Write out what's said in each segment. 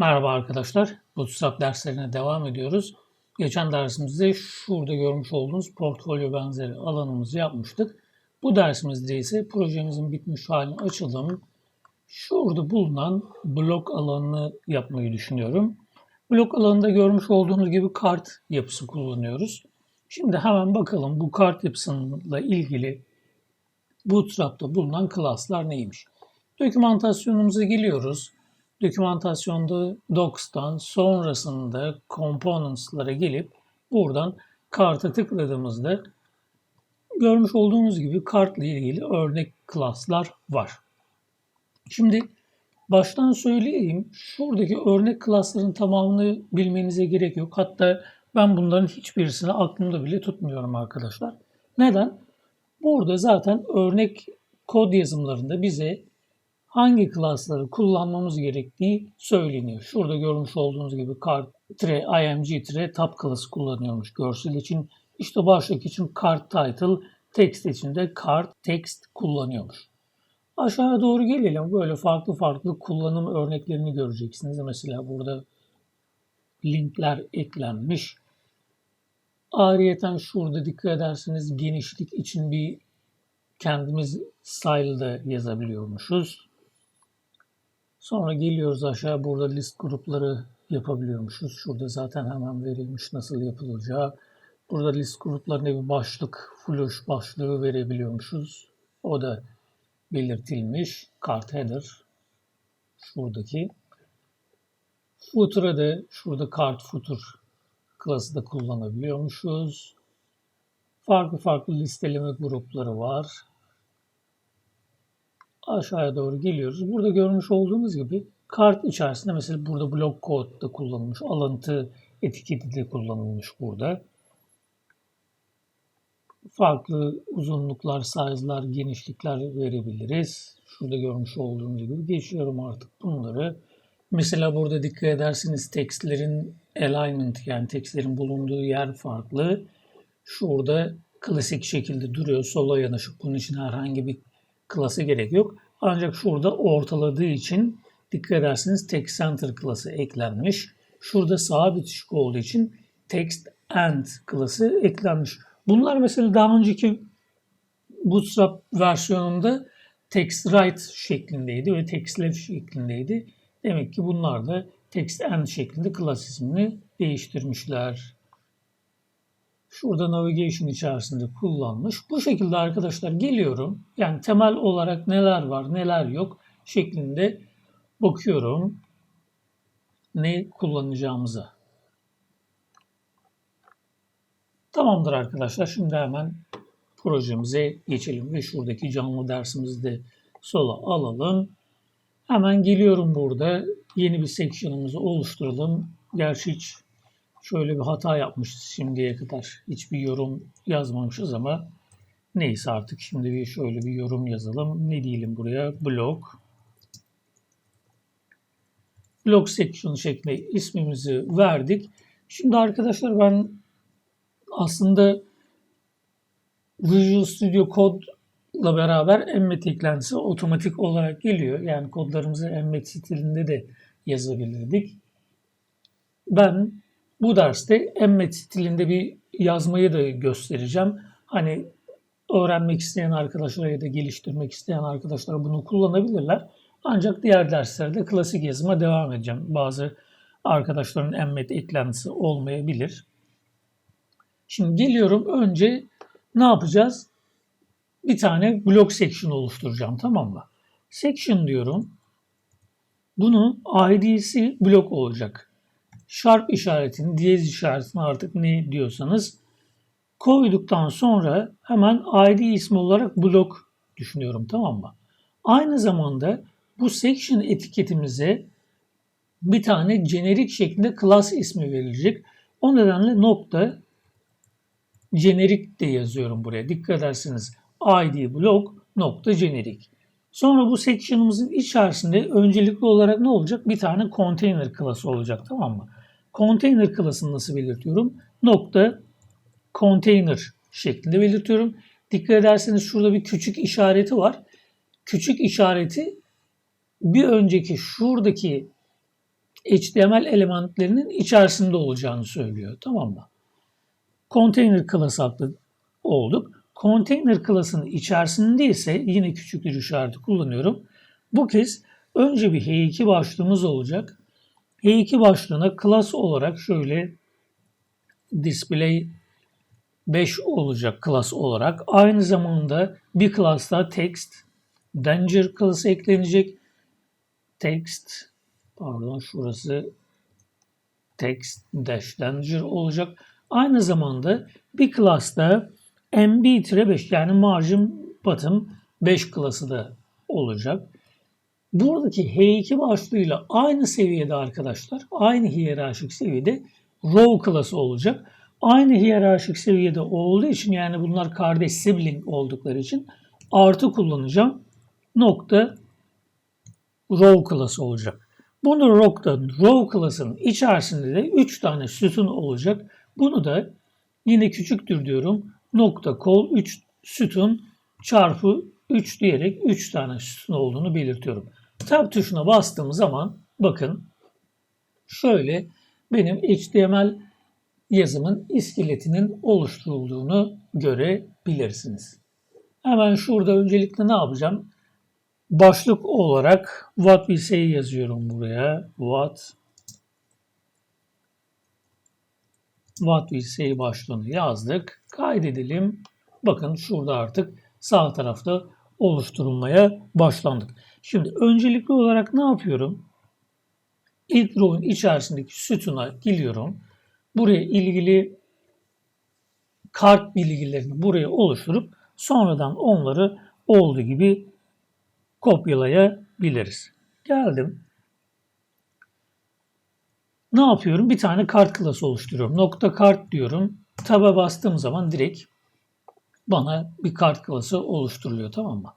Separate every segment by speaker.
Speaker 1: Merhaba arkadaşlar. Bootstrap derslerine devam ediyoruz. Geçen dersimizde şurada görmüş olduğunuz portfolyo benzeri alanımızı yapmıştık. Bu dersimizde ise projemizin bitmiş halini açalım. Şurada bulunan blok alanını yapmayı düşünüyorum. Blok alanında görmüş olduğunuz gibi kart yapısı kullanıyoruz. Şimdi hemen bakalım bu kart yapısıyla ilgili Bootstrap'ta bulunan klaslar neymiş? Dokümantasyonumuza geliyoruz. Dokümantasyonda Docs'tan sonrasında Components'lara gelip buradan karta tıkladığımızda görmüş olduğunuz gibi kartla ilgili örnek klaslar var. Şimdi baştan söyleyeyim. Şuradaki örnek klasların tamamını bilmenize gerek yok. Hatta ben bunların hiçbirisini aklımda bile tutmuyorum arkadaşlar. Neden? Burada zaten örnek kod yazımlarında bize hangi klasları kullanmamız gerektiği söyleniyor. Şurada görmüş olduğunuz gibi card img tab klası kullanıyormuş görsel için. İşte başlık için card title, text için de card text kullanıyormuş. Aşağıya doğru gelelim. Böyle farklı farklı kullanım örneklerini göreceksiniz. Mesela burada linkler eklenmiş. Ayrıyeten şurada dikkat ederseniz genişlik için bir kendimiz style'da yazabiliyormuşuz. Sonra geliyoruz aşağı burada list grupları yapabiliyormuşuz. Şurada zaten hemen verilmiş nasıl yapılacağı. Burada list gruplarına bir başlık, flush başlığı verebiliyormuşuz. O da belirtilmiş. Cart header şuradaki. Footer'a da şurada cart footer klası da kullanabiliyormuşuz. Farklı farklı listeleme grupları var. Aşağıya doğru geliyoruz. Burada görmüş olduğunuz gibi kart içerisinde mesela burada block code da kullanılmış. Alıntı etiketi de kullanılmış burada. Farklı uzunluklar, size'lar, genişlikler verebiliriz. Şurada görmüş olduğunuz gibi geçiyorum artık bunları. Mesela burada dikkat ederseniz tekstlerin alignment yani tekstlerin bulunduğu yer farklı. Şurada klasik şekilde duruyor. Sola yanaşık. Bunun için herhangi bir klası gerek yok. Ancak şurada ortaladığı için dikkat ederseniz text center klası eklenmiş. Şurada sağa bitişik olduğu için text end klası eklenmiş. Bunlar mesela daha önceki Bootstrap versiyonunda text right şeklindeydi ve text left şeklindeydi. Demek ki bunlar da text end şeklinde klas ismini değiştirmişler. Şurada navigation içerisinde kullanmış. Bu şekilde arkadaşlar geliyorum. Yani temel olarak neler var neler yok şeklinde bakıyorum. Ne kullanacağımıza. Tamamdır arkadaşlar. Şimdi hemen projemize geçelim ve şuradaki canlı dersimizi de sola alalım. Hemen geliyorum burada. Yeni bir section'ımızı oluşturalım. Gerçi hiç şöyle bir hata yapmışız şimdiye kadar. Hiçbir yorum yazmamışız ama neyse artık şimdi bir şöyle bir yorum yazalım. Ne diyelim buraya? Blog. Blog section şeklinde ismimizi verdik. Şimdi arkadaşlar ben aslında Visual Studio Code ile beraber Emmet eklentisi otomatik olarak geliyor. Yani kodlarımızı Emmet stilinde de yazabilirdik. Ben bu derste Emmet stilinde bir yazmayı da göstereceğim. Hani öğrenmek isteyen arkadaşlara ya da geliştirmek isteyen arkadaşlar bunu kullanabilirler. Ancak diğer derslerde klasik yazıma devam edeceğim. Bazı arkadaşların Emmet eklentisi olmayabilir. Şimdi geliyorum önce ne yapacağız? Bir tane blok section oluşturacağım tamam mı? Section diyorum. Bunun ID'si blok olacak. Sharp işaretini, diyez işaretini artık ne diyorsanız koyduktan sonra hemen ID ismi olarak blok düşünüyorum tamam mı? Aynı zamanda bu section etiketimize bir tane jenerik şeklinde class ismi verilecek. O nedenle nokta jenerik de yazıyorum buraya. Dikkat ederseniz id blok nokta jenerik. Sonra bu section'ımızın içerisinde öncelikli olarak ne olacak? Bir tane container klası olacak tamam mı? Container klasını nasıl belirtiyorum? Nokta container şeklinde belirtiyorum. Dikkat ederseniz şurada bir küçük işareti var. Küçük işareti bir önceki şuradaki HTML elementlerinin içerisinde olacağını söylüyor. Tamam mı? Container class adlı olduk. Container class'ın içerisinde ise yine küçük bir işareti kullanıyorum. Bu kez önce bir H2 başlığımız olacak. H2 başlığına class olarak şöyle display 5 olacak class olarak. Aynı zamanda bir class'ta text danger class eklenecek. Text pardon şurası text dash danger olacak. Aynı zamanda bir class'ta mb-5 yani margin bottom 5 klası da olacak. Buradaki H2 başlığıyla aynı seviyede arkadaşlar, aynı hiyerarşik seviyede row klası olacak. Aynı hiyerarşik seviyede olduğu için yani bunlar kardeş sibling oldukları için artı kullanacağım. Nokta row klası olacak. Bunu rock'ta row klasının içerisinde de 3 tane sütun olacak. Bunu da yine küçüktür diyorum. Nokta kol 3 sütun çarpı 3 diyerek 3 tane sütun olduğunu belirtiyorum. Tab tuşuna bastığım zaman bakın şöyle benim HTML yazımın iskeletinin oluşturulduğunu görebilirsiniz. Hemen şurada öncelikle ne yapacağım? Başlık olarak what we say yazıyorum buraya. What what we say başlığını yazdık. Kaydedelim. Bakın şurada artık sağ tarafta oluşturulmaya başlandık. Şimdi öncelikli olarak ne yapıyorum? İlk row'un içerisindeki sütuna geliyorum. Buraya ilgili kart bilgilerini buraya oluşturup sonradan onları olduğu gibi kopyalayabiliriz. Geldim. Ne yapıyorum? Bir tane kart klası oluşturuyorum. Nokta kart diyorum. Taba bastığım zaman direkt bana bir kart klası oluşturuluyor tamam mı?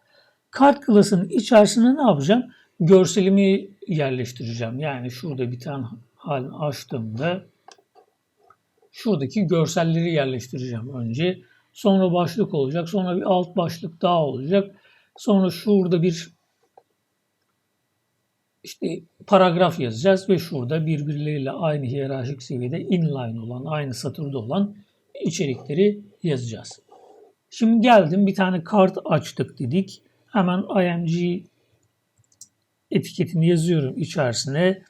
Speaker 1: Kart klasının içerisine ne yapacağım? Görselimi yerleştireceğim. Yani şurada bir tane hal açtığımda şuradaki görselleri yerleştireceğim önce. Sonra başlık olacak. Sonra bir alt başlık daha olacak. Sonra şurada bir işte paragraf yazacağız ve şurada birbirleriyle aynı hiyerarşik seviyede inline olan, aynı satırda olan içerikleri yazacağız. Şimdi geldim bir tane kart açtık dedik. Hemen img etiketini yazıyorum içerisine.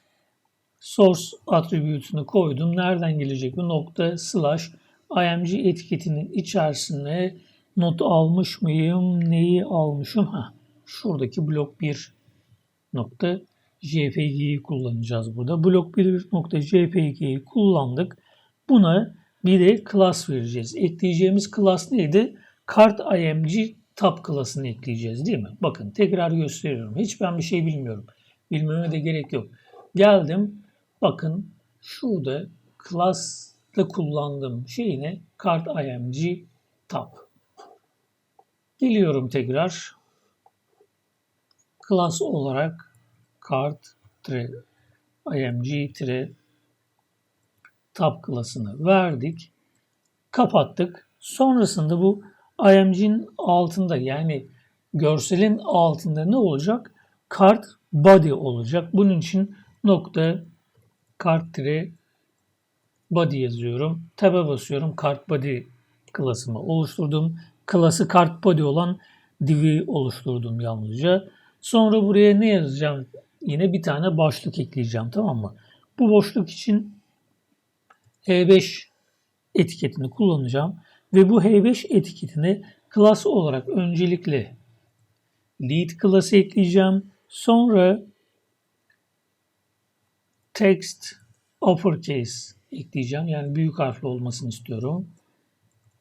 Speaker 1: Source attribute'unu koydum. Nereden gelecek bu nokta slash img etiketinin içerisine not almış mıyım? Neyi almışım? Ha, şuradaki blok 1 nokta JPG'yi kullanacağız burada. Blok 1 nokta JPG'yi kullandık. Buna bir de class vereceğiz. Ekleyeceğimiz class neydi? Kart img tab klasını ekleyeceğiz değil mi? Bakın tekrar gösteriyorum. Hiç ben bir şey bilmiyorum. Bilmeme de gerek yok. Geldim. Bakın şurada class'ta kullandığım şey ne? Kart img tab. Geliyorum tekrar. Class olarak kart img tab klasını verdik. Kapattık. Sonrasında bu IMG'nin altında yani görselin altında ne olacak? Kart body olacak. Bunun için nokta kart body yazıyorum. Tab'a basıyorum. Kart body klasımı oluşturdum. Klası kart body olan div'i oluşturdum yalnızca. Sonra buraya ne yazacağım? Yine bir tane başlık ekleyeceğim tamam mı? Bu boşluk için E5 etiketini kullanacağım. Ve bu H5 etiketini class olarak öncelikle lead class'ı ekleyeceğim. Sonra text uppercase ekleyeceğim. Yani büyük harfli olmasını istiyorum.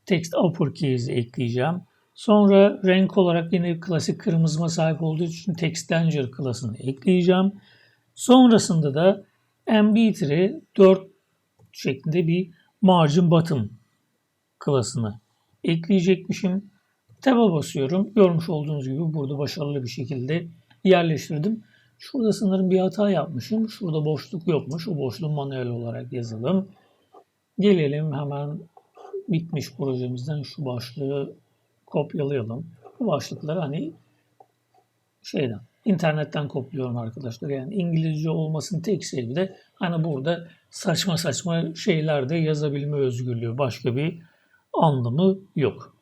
Speaker 1: Text uppercase ekleyeceğim. Sonra renk olarak yine klasik kırmızıma sahip olduğu için text danger klasını ekleyeceğim. Sonrasında da mb 4 şeklinde bir margin bottom klasını ekleyecekmişim. Tab'a basıyorum. Görmüş olduğunuz gibi burada başarılı bir şekilde yerleştirdim. Şurada sanırım bir hata yapmışım. Şurada boşluk yokmuş. O boşluğu manuel olarak yazalım. Gelelim hemen bitmiş projemizden şu başlığı kopyalayalım. Bu başlıkları hani şeyden internetten kopyalıyorum arkadaşlar. Yani İngilizce olmasının tek sebebi de Hani burada saçma saçma şeyler de yazabilme özgürlüğü. Başka bir anlamı yok.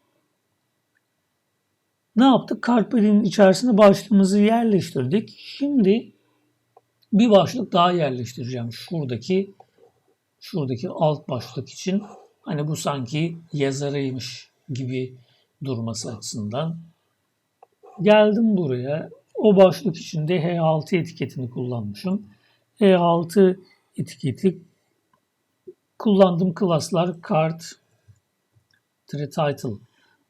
Speaker 1: Ne yaptık? Carpe'nin içerisine başlığımızı yerleştirdik. Şimdi bir başlık daha yerleştireceğim. Şuradaki şuradaki alt başlık için hani bu sanki yazarıymış gibi durması açısından. Geldim buraya. O başlık içinde H6 etiketini kullanmışım. H6 etiketi kullandığım klaslar kart title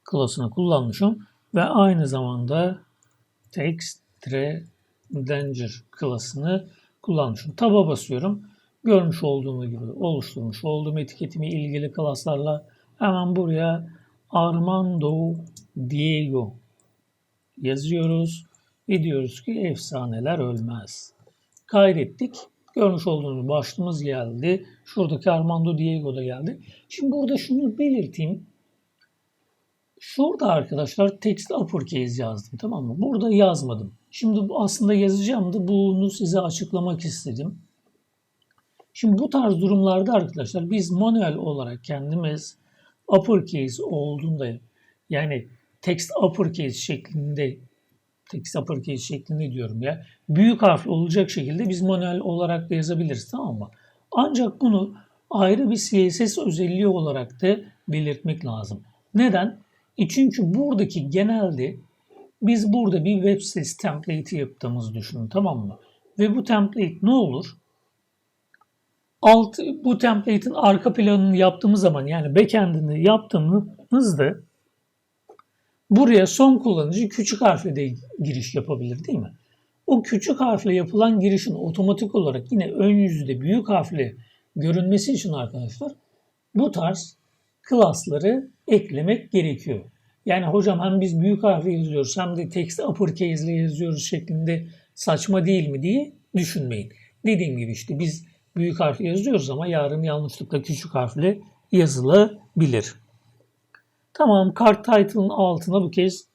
Speaker 1: klasını kullanmışım ve aynı zamanda text danger klasını kullanmışım. Taba basıyorum. Görmüş olduğum gibi oluşturmuş olduğum etiketimi ilgili klaslarla hemen buraya Armando Diego yazıyoruz ve diyoruz ki efsaneler ölmez. Kaydettik. Görmüş olduğunuz başlığımız geldi. Şuradaki Armando Diego da geldi. Şimdi burada şunu belirteyim. Şurada arkadaşlar text uppercase yazdım tamam mı? Burada yazmadım. Şimdi aslında yazacağım da bunu size açıklamak istedim. Şimdi bu tarz durumlarda arkadaşlar biz manuel olarak kendimiz uppercase olduğunda yani text uppercase şeklinde text uppercase şeklinde diyorum ya büyük harfli olacak şekilde biz manuel olarak da yazabiliriz tamam mı? Ancak bunu ayrı bir CSS özelliği olarak da belirtmek lazım. Neden? E çünkü buradaki genelde biz burada bir web sitesi template'i yaptığımızı düşünün tamam mı? Ve bu template ne olur? Alt, bu template'in arka planını yaptığımız zaman yani backend'ini yaptığımızda buraya son kullanıcı küçük harfle de giriş yapabilir değil mi? O küçük harfle yapılan girişin otomatik olarak yine ön yüzde büyük harfle görünmesi için arkadaşlar bu tarz klasları eklemek gerekiyor. Yani hocam hem biz büyük harfle yazıyoruz hem de text uppercase ile yazıyoruz şeklinde saçma değil mi diye düşünmeyin. Dediğim gibi işte biz büyük harfle yazıyoruz ama yarın yanlışlıkla küçük harfle yazılabilir. Tamam kart title'ın altına bu kez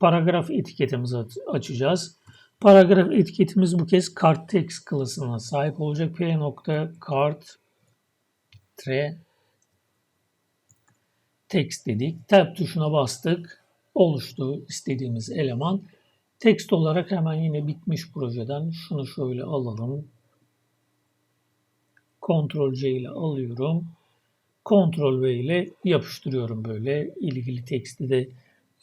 Speaker 1: paragraf etiketimizi açacağız. Paragraf etiketimiz bu kez kart text klasına sahip olacak. p nokta kart tre text dedik. Tab tuşuna bastık. Oluştu istediğimiz eleman. Text olarak hemen yine bitmiş projeden şunu şöyle alalım. Ctrl C ile alıyorum. Ctrl V ile yapıştırıyorum böyle. ilgili teksti de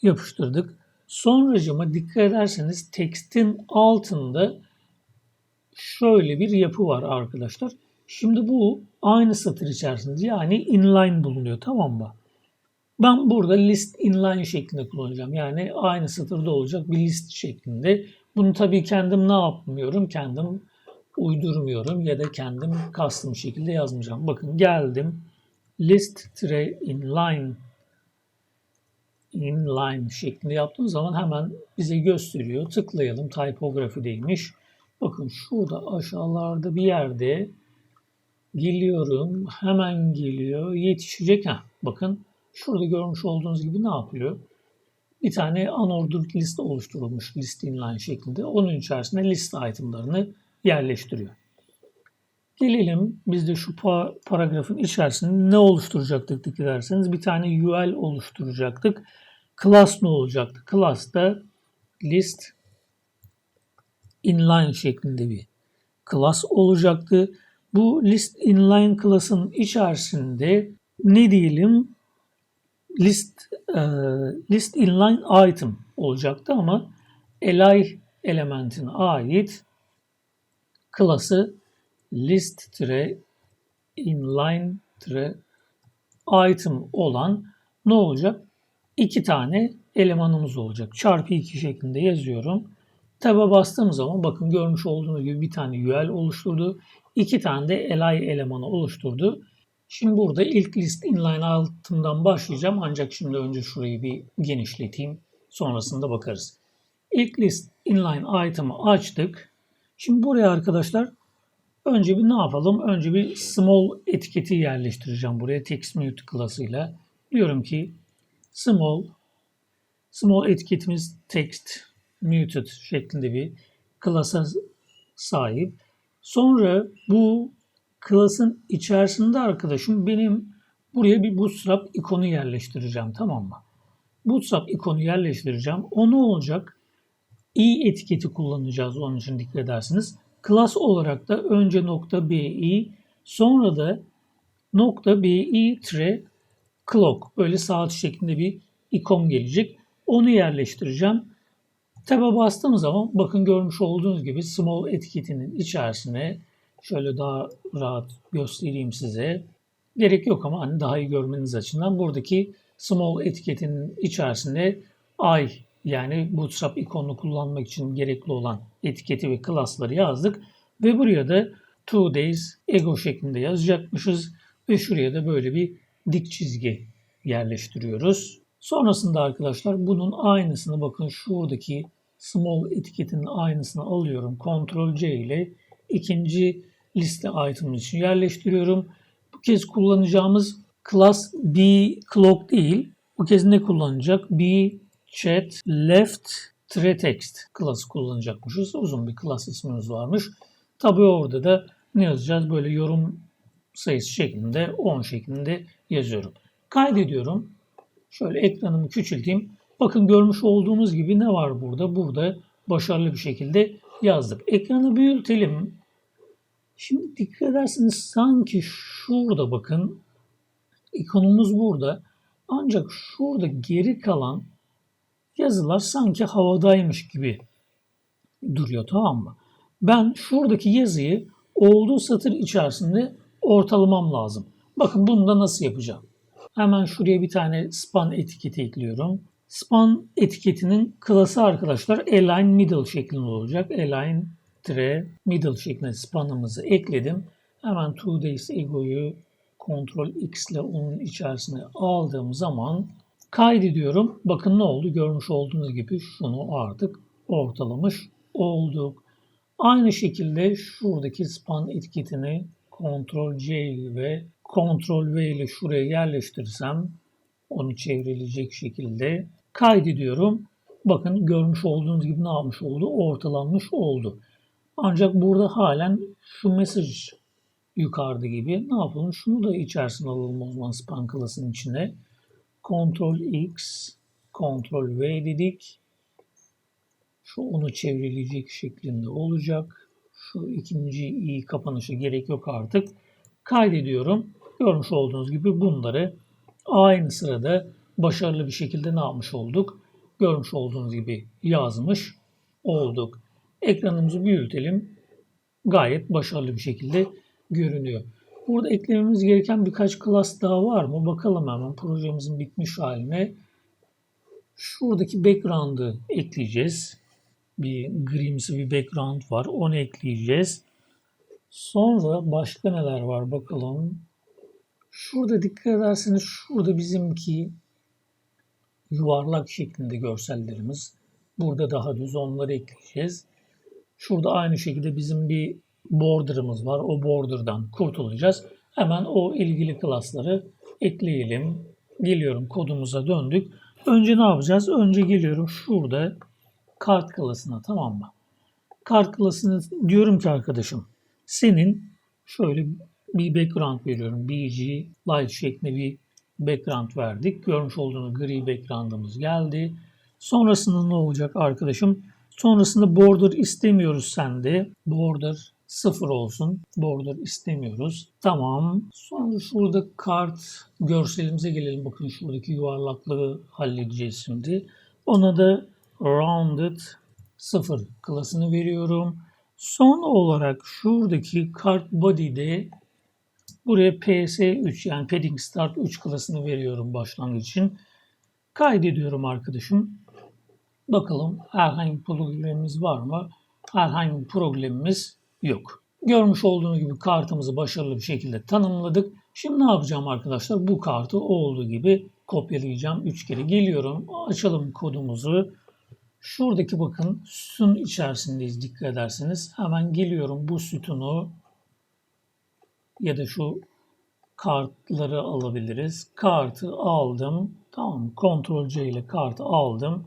Speaker 1: yapıştırdık. Sonracıma dikkat ederseniz tekstin altında şöyle bir yapı var arkadaşlar. Şimdi bu aynı satır içerisinde yani inline bulunuyor tamam mı? Ben burada list inline şeklinde kullanacağım. Yani aynı satırda olacak bir list şeklinde. Bunu tabii kendim ne yapmıyorum? Kendim uydurmuyorum ya da kendim custom şekilde yazmayacağım. Bakın geldim. List tire inline inline şeklinde yaptığım zaman hemen bize gösteriyor. Tıklayalım. Typography'deymiş. Bakın şurada aşağılarda bir yerde geliyorum. Hemen geliyor. Yetişecek. ha. bakın Şurada görmüş olduğunuz gibi ne yapıyor? Bir tane unordered list oluşturulmuş list inline şeklinde. Onun içerisine list itemlarını yerleştiriyor. Gelelim biz de şu paragrafın içerisinde ne oluşturacaktık derseniz bir tane UL oluşturacaktık. Class ne olacaktı? Class da list inline şeklinde bir class olacaktı. Bu list inline class'ın içerisinde ne diyelim list e, list inline item olacaktı ama li elementine ait klası list tire inline tire item olan ne olacak? İki tane elemanımız olacak. Çarpı 2 şeklinde yazıyorum. Tab'a bastığım zaman bakın görmüş olduğunuz gibi bir tane UL oluşturdu. iki tane de li elemanı oluşturdu. Şimdi burada ilk list inline altından başlayacağım ancak şimdi önce şurayı bir genişleteyim. Sonrasında bakarız. İlk list inline item'ı açtık. Şimdi buraya arkadaşlar önce bir ne yapalım? Önce bir small etiketi yerleştireceğim buraya text mute klasıyla. Diyorum ki small small etiketimiz text muted şeklinde bir klasa sahip. Sonra bu class'ın içerisinde arkadaşım benim buraya bir bootstrap ikonu yerleştireceğim tamam mı? Bootstrap ikonu yerleştireceğim. O ne olacak? i etiketi kullanacağız onun için dikkat edersiniz. Class olarak da önce nokta bi sonra da nokta bi tre clock böyle saat şeklinde bir ikon gelecek. Onu yerleştireceğim. Tab'a bastığım zaman bakın görmüş olduğunuz gibi small etiketinin içerisine şöyle daha rahat göstereyim size. Gerek yok ama hani daha iyi görmeniz açısından buradaki small etiketinin içerisinde i yani Bootstrap ikonunu kullanmak için gerekli olan etiketi ve klasları yazdık. Ve buraya da two days ego şeklinde yazacakmışız. Ve şuraya da böyle bir dik çizgi yerleştiriyoruz. Sonrasında arkadaşlar bunun aynısını bakın şuradaki small etiketinin aynısını alıyorum. Ctrl C ile ikinci liste item için yerleştiriyorum. Bu kez kullanacağımız class b clock değil. Bu kez ne kullanacak? b chat left tre text class kullanacakmışız. Uzun bir class ismimiz varmış. Tabi orada da ne yazacağız? Böyle yorum sayısı şeklinde 10 şeklinde yazıyorum. Kaydediyorum. Şöyle ekranımı küçülteyim. Bakın görmüş olduğunuz gibi ne var burada? Burada başarılı bir şekilde yazdık. Ekranı büyütelim. Şimdi dikkat ederseniz sanki şurada bakın ikonumuz burada. Ancak şurada geri kalan yazılar sanki havadaymış gibi duruyor tamam mı? Ben şuradaki yazıyı olduğu satır içerisinde ortalamam lazım. Bakın bunu da nasıl yapacağım? Hemen şuraya bir tane span etiketi ekliyorum. Span etiketinin klası arkadaşlar align middle şeklinde olacak. Align tre middle şeklinde spanımızı ekledim. Hemen two days ego'yu Ctrl X ile onun içerisine aldığım zaman kaydediyorum. Bakın ne oldu? Görmüş olduğunuz gibi şunu artık ortalamış olduk. Aynı şekilde şuradaki span etiketini Ctrl C ve Ctrl V ile şuraya yerleştirirsem onu çevrilecek şekilde kaydediyorum. Bakın görmüş olduğunuz gibi ne yapmış oldu? Ortalanmış oldu. Ancak burada halen şu mesaj yukarıda gibi. Ne yapalım? Şunu da içerisine alalım o zaman span içine. Ctrl X, Ctrl V dedik. Şu onu çevrilecek şeklinde olacak. Şu ikinci i kapanışı gerek yok artık. Kaydediyorum. Görmüş olduğunuz gibi bunları aynı sırada başarılı bir şekilde ne yapmış olduk? Görmüş olduğunuz gibi yazmış olduk. Ekranımızı büyütelim. Gayet başarılı bir şekilde görünüyor. Burada eklememiz gereken birkaç class daha var mı? Bakalım hemen projemizin bitmiş haline. Şuradaki background'ı ekleyeceğiz. Bir grimsi bir background var. Onu ekleyeceğiz. Sonra başka neler var bakalım. Şurada dikkat ederseniz şurada bizimki yuvarlak şeklinde görsellerimiz. Burada daha düz onları ekleyeceğiz. Şurada aynı şekilde bizim bir border'ımız var. O border'dan kurtulacağız. Hemen o ilgili klasları ekleyelim. Geliyorum kodumuza döndük. Önce ne yapacağız? Önce geliyorum şurada kart klasına tamam mı? Kart klasını diyorum ki arkadaşım senin şöyle bir background veriyorum. BG light şeklinde bir background verdik. Görmüş olduğunuz gri background'ımız geldi. Sonrasında ne olacak arkadaşım? Sonrasında border istemiyoruz sende. Border sıfır olsun. Border istemiyoruz. Tamam. Sonra şurada kart görselimize gelelim. Bakın şuradaki yuvarlaklığı halledeceğiz şimdi. Ona da rounded sıfır klasını veriyorum. Son olarak şuradaki kart body'de buraya PS3 yani padding start 3 klasını veriyorum başlangıç için. Kaydediyorum arkadaşım. Bakalım herhangi bir problemimiz var mı? Herhangi bir problemimiz yok. Görmüş olduğunuz gibi kartımızı başarılı bir şekilde tanımladık. Şimdi ne yapacağım arkadaşlar? Bu kartı olduğu gibi kopyalayacağım. 3 kere geliyorum. Açalım kodumuzu. Şuradaki bakın sütun içerisindeyiz dikkat ederseniz. Hemen geliyorum bu sütunu ya da şu kartları alabiliriz. Kartı aldım. Tamam Ctrl C ile kartı aldım.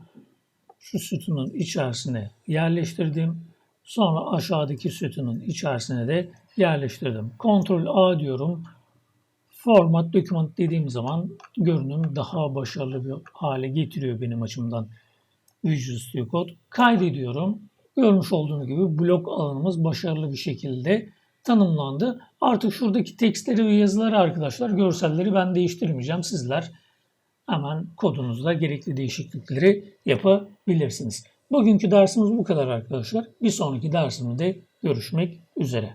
Speaker 1: Şu sütunun içerisine yerleştirdim. Sonra aşağıdaki sütunun içerisine de yerleştirdim. Ctrl A diyorum. Format document dediğim zaman görünüm daha başarılı bir hale getiriyor benim açımdan Visual Studio Code. Kaydediyorum. Görmüş olduğunuz gibi blok alanımız başarılı bir şekilde tanımlandı. Artık şuradaki tekstleri ve yazıları arkadaşlar görselleri ben değiştirmeyeceğim. Sizler hemen kodunuzda gerekli değişiklikleri yapabilirsiniz. Bugünkü dersimiz bu kadar arkadaşlar. Bir sonraki dersimde görüşmek üzere.